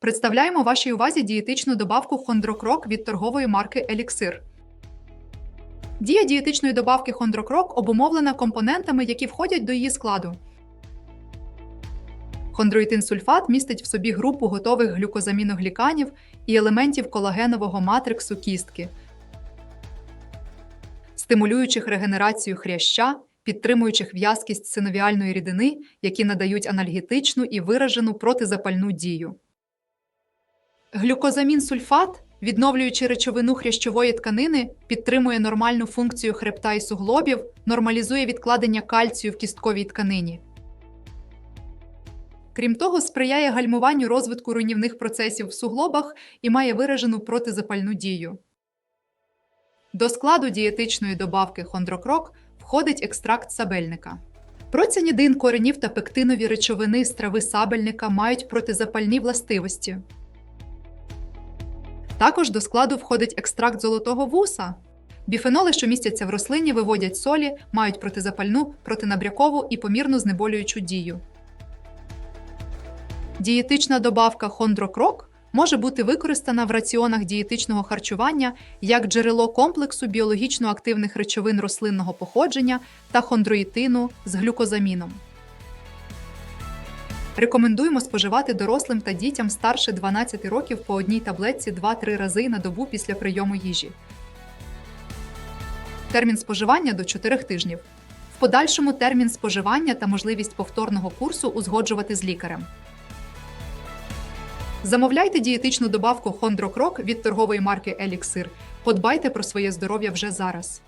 Представляємо вашій увазі дієтичну добавку Хондрокрок від торгової марки Еліксир. Дія дієтичної добавки Хондрокрок обумовлена компонентами, які входять до її складу. Хондроїтин-сульфат містить в собі групу готових глюкозаміногліканів і елементів колагенового матриксу кістки, стимулюючих регенерацію хряща, підтримуючих в'язкість синовіальної рідини, які надають анальгетичну і виражену протизапальну дію. Глюкозамін-сульфат, відновлюючи речовину хрящової тканини, підтримує нормальну функцію хребта і суглобів, нормалізує відкладення кальцію в кістковій тканині. Крім того, сприяє гальмуванню розвитку руйнівних процесів в суглобах і має виражену протизапальну дію. До складу дієтичної добавки хондрокрок входить екстракт сабельника. Процянідин коренів та пектинові речовини з трави сабельника мають протизапальні властивості. Також до складу входить екстракт золотого вуса. Біфеноли, що містяться в рослині, виводять солі, мають протизапальну, протинабрякову і помірну знеболюючу дію. Дієтична добавка хондрокрок може бути використана в раціонах дієтичного харчування як джерело комплексу біологічно активних речовин рослинного походження та хондроїтину з глюкозаміном. Рекомендуємо споживати дорослим та дітям старше 12 років по одній таблетці 2-3 рази на добу після прийому їжі. Термін споживання до 4 тижнів. В подальшому термін споживання та можливість повторного курсу узгоджувати з лікарем. Замовляйте дієтичну добавку Хондрокрок від торгової марки Еліксир. Подбайте про своє здоров'я вже зараз.